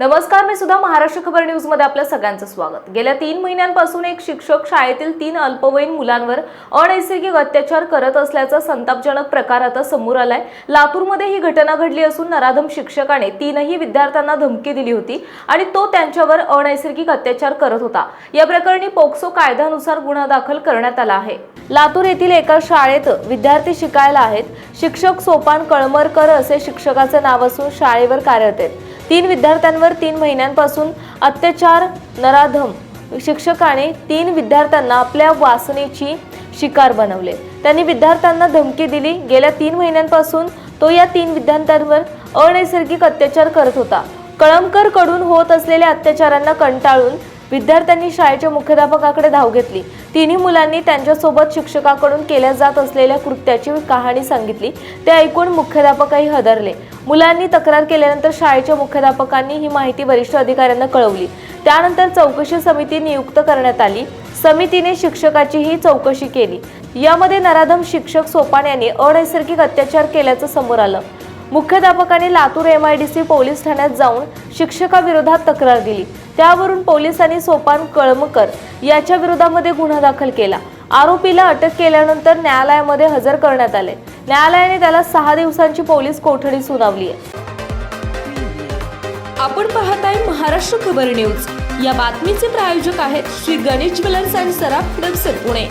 नमस्कार मी सुद्धा महाराष्ट्र खबर न्यूजमध्ये आपल्या सगळ्यांचं स्वागत. गेल्या तीन महिन्यांपासून एक शिक्षक शाळेतील तीन अल्पवयीन मुलांवर अनैसर्गिक अत्याचार करत असल्याचा संतापजनक प्रकार आता समोर आलाय. लातूरमध्ये ही घटना घडली असून नराधम शिक्षकाने तीनही विद्यार्थ्यांना धमकी दिली होती आणि तो त्यांच्यावर अनैसर्गिक अत्याचार करत होता. या प्रकरणी पोक्सो कायद्यानुसार गुन्हा दाखल करण्यात आला आहे. लातूर येथील एका शाळेत विद्यार्थी शिकायला आहेत. शिक्षक सोपान कळमरकर असे शिक्षकाचे नाव असून शाळेवर कार्यरत आहेत. तीन विद्यार्थ्यांवर तीन महिन्यांपासून अत्याचार नराधम शिक्षकाने तीन विद्यार्थ्यांना आपल्या वासनेची शिकार बनवले. त्यांनी विद्यार्थ्यांना धमकी दिली. गेल्या तीन महिन्यांपासून तो या तीन विद्यार्थ्यांवर अनैसर्गिक अत्याचार करत होता. कळमकरकडून होत असलेल्या अत्याचारांना कंटाळून विद्यार्थ्यांनी शाळेच्या मुख्याध्यापकाकडे धाव घेतली. तिन्ही मुलांनी त्यांच्यासोबत शिक्षकाकडून केल्या जात असलेल्या कृत्याची कहाणी सांगितली. ते ऐकून मुख्याध्यापकही हदरले. मुलांनी तक्रार केल्यानंतर शाळेच्या मुख्याध्यापकांनी ही माहिती वरिष्ठ अधिकाऱ्यांना कळवली. त्यानंतर चौकशी समिती नियुक्त करण्यात आली. समितीने शिक्षकाचीही चौकशी केली. यामध्ये नराधम शिक्षक सोपान यांनी अनैसर्गिक अत्याचार केल्याचं समोर आलं. मुख्याध्यापकाने Latur M I D C police ठाण्यात जाऊन शिक्षकाविरोधात तक्रार दिली. त्यावरून पोलिसांनी सोपान कळमकर याच्या विरोधामध्ये गुन्हा दाखल केला. आरोपीला अटक केल्यानंतर न्यायालयामध्ये हजर करण्यात आले. न्यायालयाने त्याला सहा दिवसांची पोलीस कोठडी सुनावली आहे. आपण आहे महाराष्ट्र खबर न्यूज. या बातमीचे प्रायोजक आहेत श्री गणेश ज्वेलर्स अँड सराफ हडपसर पुणे.